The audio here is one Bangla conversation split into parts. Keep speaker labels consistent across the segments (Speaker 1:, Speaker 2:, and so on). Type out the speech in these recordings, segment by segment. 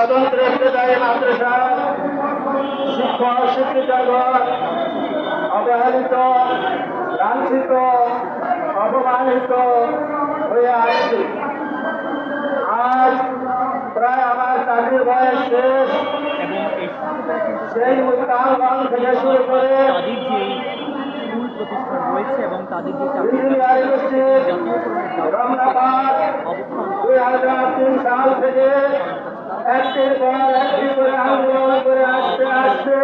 Speaker 1: স্বতন্ত্র ইবতদায়ী মাদ্রাসা। শিক্ষক শিক্ষিকাগণ অবহেলিত লাঞ্ছিত অপমানিত হয়ে আসছি। আজ প্রায় আমার চাকরির বয়স শেষ। সেই মুস্তানগঞ্জ থেকে শুরু করে
Speaker 2: প্রতিষ্ঠান রয়েছে এবং তাদের যে চাকরি
Speaker 1: দুই হাজার তিন সাল থেকে একটির পর একটি করে আন্দোলন করে আসতে আসতে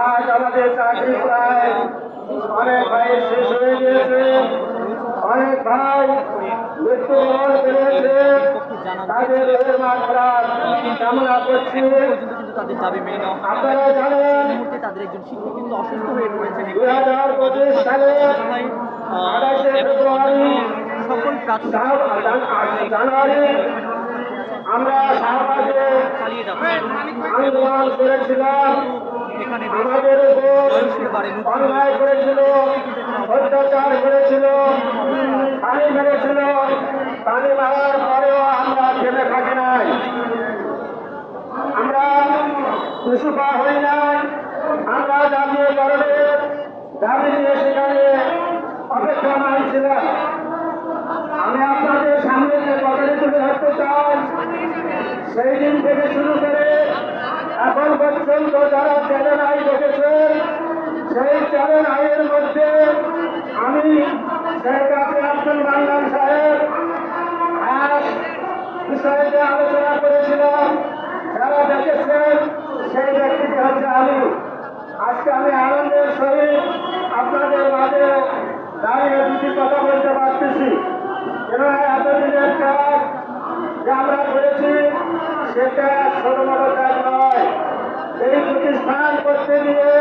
Speaker 1: আজ আমাদের চাকরি প্রায় অনেক ভাই শেষ হয়ে গিয়েছে। অনেক ভাই মৃত্যুবরণ করেছে। তাদের কামনা করছি।
Speaker 2: তাদের দাবি মেনে নেওয়া
Speaker 1: আপনারা জানেন
Speaker 2: এই তাদের একজন শিক্ষক কিন্তু অসুস্থ হয়ে পড়েছেন
Speaker 1: দুই হাজার পঁচিশ সালে আঠাশে ফেব্রুয়ারি
Speaker 2: সকল
Speaker 1: জানুয়ারি আমরা
Speaker 2: যাচ্ছে
Speaker 1: আন্দোলন করেছিলাম। আমাদের উপর অন্যায় করেছিল অত্যাচার করেছিল পানি মেরেছিল। পানি মারার পরেও আমরা থেমে থাকি নাই। আমরা পিছুপা হই নাই। আমরা জাতীয়করণের দাবি নিয়ে সেখানে অপেক্ষা ছিলাম আমি আপনাদের সামনে যে কথাটি তুলে ধরতে চাই সেই দিন থেকে শুরু করে এখন পর্যন্ত যারা চ্যানেল আই দেখেছেন সেই চ্যানেল আইয়ের মধ্যে আমি শেখ কাছে আব্দুল মান্নান সাহেব বিষয়ে আলোচনা করেছিলাম। যারা দেখেছেন সেই ব্যক্তিটি হচ্ছে আমি আজকে আমি আনন্দের সহিত আপনাদের মাঝে দাঁড়িয়ে দুটি কথা বলতে পারতেছি। কেননা এতদিনের কাজ যে আমরা করেছি, সেটা ছোট বড় কাজ নয় এই প্রতিষ্ঠান করতে গিয়ে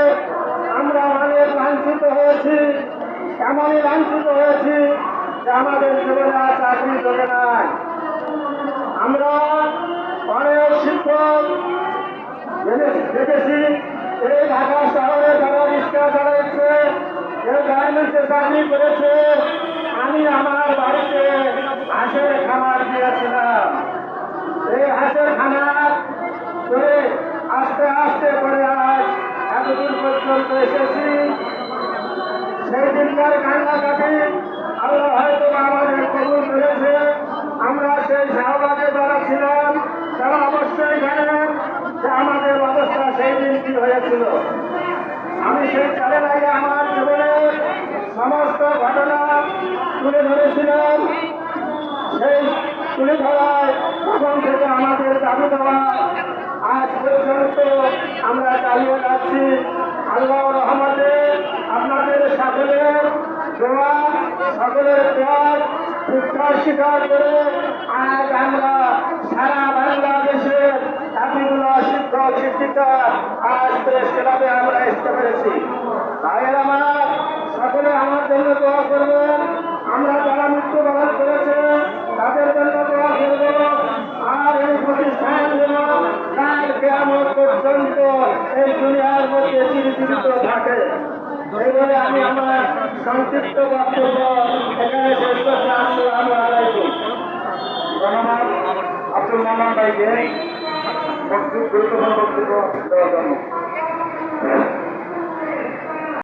Speaker 1: আমরা অনেক লাঞ্ছিত হয়েছি এমনই লাঞ্ছিত হয়েছি যে আমাদের আর চাকরি চলে নাই। আমরা অনেক শিক্ষক দেখেছি। এই ঢাকা শহরে যারা রিক্সা চালাচ্ছে কেউ গার্মেন্টসে চাকরি করেছে, আমি আমার বাড়িতে হাঁসের খামার দিয়েছিলাম। এই হাঁসের খামার করে আস্তে আস্তে করে আজ এতদূর পর্যন্ত এসেছি। আমরা সেই শাহবাগে যারা ছিলাম, তারা অবশ্যই জানেন যে আমাদের অবস্থা সেই দিন কি হয়েছিল। আমি সেই চ্যানেল আগে আমার জীবনের সমস্ত ঘটনা তুলে ধরেছিলাম। সেই তুলে ধরায় তখন থেকে আমাদের দাবি দেওয়া, আজ পর্যন্ত আমরা চালিয়ে যাচ্ছি আল্লাহ রহমতে আপনাদের সকলের দোয়া সকলের ত্যাগ শিক্ষা স্বীকার করে আজ আমরা সারা বাংলাদেশের এতগুলো শিক্ষক শিক্ষিকা আজ প্রেস ক্লাবে আমরা আসতে পেরেছি ভাইয়ের আমার সকলে আমার জন্য দোয়া করবেন আমরা যারা মৃত্যুবরণ করেছে তাদের জন্য দোয়া করব আর এই প্রতিষ্ঠান যেন কাল কেয়ামত পর্যন্ত এই দুনিয়ার মধ্যে চিরজীবিত থাকে। এই বলে আমি আমার সংক্ষিপ্ত বক্তব্য এখানে শেষ করছে আসসালাম আলাইকুম। জনমান আব্দুল মান্নান ভাইকে গুরুত্বপূর্ণ বক্তব্য দেওয়ার জন্য।